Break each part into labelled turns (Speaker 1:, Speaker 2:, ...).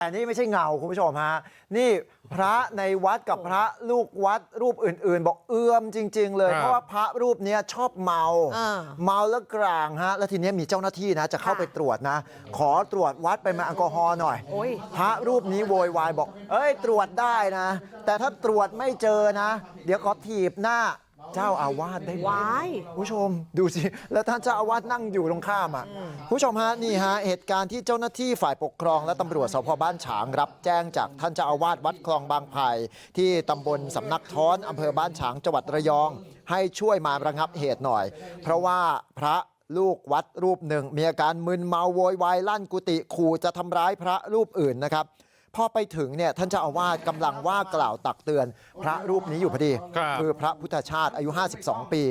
Speaker 1: แต่นี่ไม่ใช่เงาคุณผู้ชมฮะนี่พระในวัดกับพระลูกวัดรูปอื่นๆบอกเอื้อมจริง ๆ เลย
Speaker 2: ครับ
Speaker 1: เพราะว่าพระรูปเนี้ยชอบเมา
Speaker 3: อ่า
Speaker 1: เมาแล้วกลางฮะแล้วทีเนี้ยมีเจ้าหน้าที่นะจะเข้า
Speaker 3: ค่ะ
Speaker 1: ไปตรวจนะ ขอตรวจวัดไปมาแอลกอฮอล์หน่อย
Speaker 3: โอ้ย
Speaker 1: พระรูปนี้โวยวายบอก เอ้ยตรวจได้นะ แต่ถ้าตรวจไม่เจอนะ เดี๋ยวขอถีบหน้า เจ้าอาวาสได้ไหม
Speaker 3: วาย
Speaker 1: คุณผู้ชมดูสิแล้วท่านเจ้าอาวาสนั่งอยู่ตรงข้ามอะคุณผู้ชมฮะนี่ฮะเหตุการณ์ที่เจ้าหน้าที่ฝ่ายปกครองและตำรวจสพบ้านฉางรับแจ้งจากท่านเจ้าอาวาสวัดคลองบางไผ่ที่ตำบลสำนักท้อนอำเภอบ้านฉางจังหวัดระยอง ให้ช่วยมาระงับเหตุหน่อย เพราะว่าพระลูกวัดรูปหนึ่งมีอาการมึนเมาโวยวายลั่นกุฏิขู่จะทำร้ายพระรูปอื่นนะครับ พอไปถึงเนี่ยท่านเจ้าอาวาสกำลังว่ากล่าวตักเตือนพระรูปนี้อยู่พอดี
Speaker 2: ครับ
Speaker 1: คือพระพุทธชาติอายุ52ปี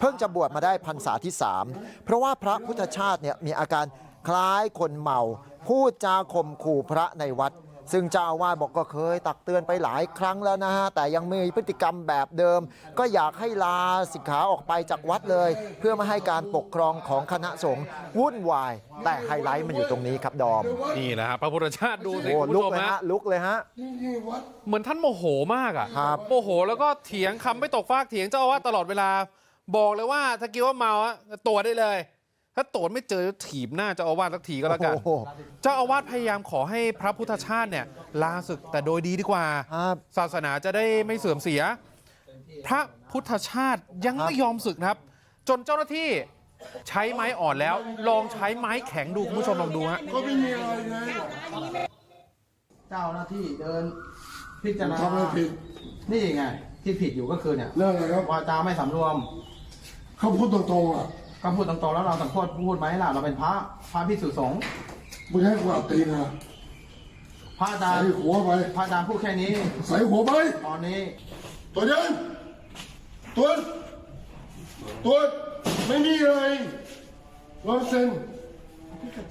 Speaker 1: เพิ่งจะบวชมาได้พรรษาที่3เพราะว่าพระพุทธชาติเนี่ยมีอาการคล้ายคนเมาพูดจาข่มขู่พระในวัด ซึ่งเจ้าอาวาสบอกก็เคยตักเตือนไปหลายครั้งแล้วนะฮะแต่ยังมีพฤติกรรมแบบเดิม ก็อยากให้ลาสิกขาออกไปจากวัดเลย เพื่อไม่ให้การปกครองของคณะสงฆ์วุ่นวาย แต่ไฮไลท์มันอยู่ตรงนี้ครับดอม
Speaker 2: นี่แหละฮะพระพุทธชาติดูสิ
Speaker 1: โอ้
Speaker 2: คุณ
Speaker 1: ลุ
Speaker 2: ผู้
Speaker 1: ก
Speaker 2: ชม
Speaker 1: เลย
Speaker 2: ฮะ
Speaker 1: ฮะลุกเลยฮะ
Speaker 2: เหมือนท่านโมโหมากอะ
Speaker 1: ครับ
Speaker 2: โมโหแล้วก็เถียงคำไม่ตกฟากเถียงเจ้าอาวาสตลอดเวลา บอกเลยว่าถ้าคิดว่าเมาอะตรวจได้เลย ถ้าตรวจไม่เจอถีบหน้าเจ้าอาวาสสักทีก็แล้วกัน
Speaker 1: โอ้โห
Speaker 2: เจ้าอาวาสพยายามขอให้พระพุทธชาติเนี่ยลาศึกแต่โดยดีดีกว่า
Speaker 1: ครับ
Speaker 2: ศาสนาจะได้ไม่เสื่อมเสีย พระพุทธชาติยัง
Speaker 1: ครับ
Speaker 2: ไม่ยอมศึกนะครับ จนเจ้าหน้าที่ใช้ไม้อ่อนแล้ว ลองใช้ไม้แข็งดูคุณผู้ชมลองดูฮะ
Speaker 4: ก็ไม่มีอะไรไง
Speaker 5: เจ้าหน้าที่เดินพิจารณา
Speaker 4: ทำอะไรผิด
Speaker 5: นี่ไงที่ผิดอยู่ก็คือเนี่ย
Speaker 4: เรื่องอะไรครับ
Speaker 5: วาจาไม่สำรวม
Speaker 4: เขาพูดตรงๆอะ
Speaker 5: ก็พูดตรงๆแล้วเราต้องพูดพูดไหมล่ะเราเป็นพระพระพิสุสงฆ์
Speaker 4: มึงให้กูอับตีนนะ
Speaker 5: พระอาจาร
Speaker 4: ใส่
Speaker 5: ย์
Speaker 4: หัวไป
Speaker 5: พระอาจารย์พูดแค่นี้
Speaker 4: ใส่หัวไป
Speaker 5: ตอนนี้
Speaker 4: ตัวเดินตัวตัวไม่มีอะไรร้อยเซน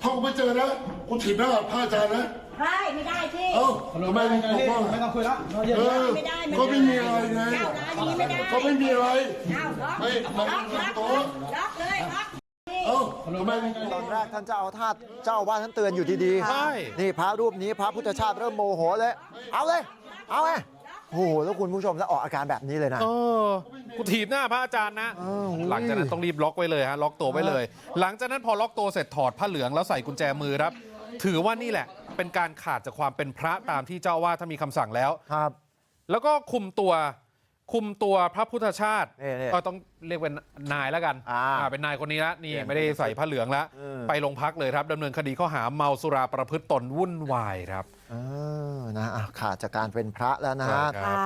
Speaker 4: ถ้ากูไปเจอนะกูถีบหน้าพระอาจารย์นะ
Speaker 6: ใช่ไม่ได้ที่
Speaker 4: เอ้าทำไมมึงบอกว่า
Speaker 5: ไม่ต้องคุยแล้ว
Speaker 4: เออ
Speaker 6: ไม่ได้
Speaker 4: ก็ไม่มีอะไรไง
Speaker 6: เจ้าร้านนี้ไม่ได้
Speaker 4: ก็ไม่มีอะไร
Speaker 6: เอ้าล็อก
Speaker 4: ไม่มัน
Speaker 6: ล็อกล็อก
Speaker 4: โต๊ะ
Speaker 6: ล็อกเลยล็อก
Speaker 4: เอ้าทำไมมึง
Speaker 1: ตอนแรกท่านเจ้าอาวาสเจ้าอาวาสท่านเตือนอยู่ดีๆ
Speaker 2: ใช่
Speaker 1: นี่พระรูปนี้พระพุทธชาติเริ่มโมโหเลย เอาเลย เอาไงโอ้โหแล้วคุณผู้ชมแล้วออกอาการแบบนี้เลยนะ
Speaker 2: เออกูถีบหน้าพระอาจารย์นะ
Speaker 1: เอออุ้ย
Speaker 2: หลังจากนั้นต้องรีบล็อกไว้เลยฮะล็อกตัวไว้เลย หลังจากนั้นพอล็อกตัวเสร็จถอดผ้าเหลืองแล้วใส่กุญแจมือครับ ถือว่านี่แหละ เป็นการขาดจากความเป็นพระตามที่เจ้าอาว่าสท่านมีคำสั่งแล้ว
Speaker 1: ครับ
Speaker 2: แล้วก็คุมตัว คุมตัวพระพุทธชาติ
Speaker 1: นี่ๆ
Speaker 2: ก็ต้องเรียกเป็นนายแล้วกัน
Speaker 1: อ่า
Speaker 2: อ่าเป็นนายคนนี้ละนี่
Speaker 1: เปลี่ยน
Speaker 2: ไม่ได้ใส่ผ้าเหลืองแล้ว
Speaker 1: เออ
Speaker 2: ไปโรงพักเลยครับดำเนินคดีข้อหาเมาสุราประพฤติตนวุ่นวายครับ
Speaker 1: เออนะอะขาดจากการเป็นพระแล้วนะฮะ
Speaker 2: ครับ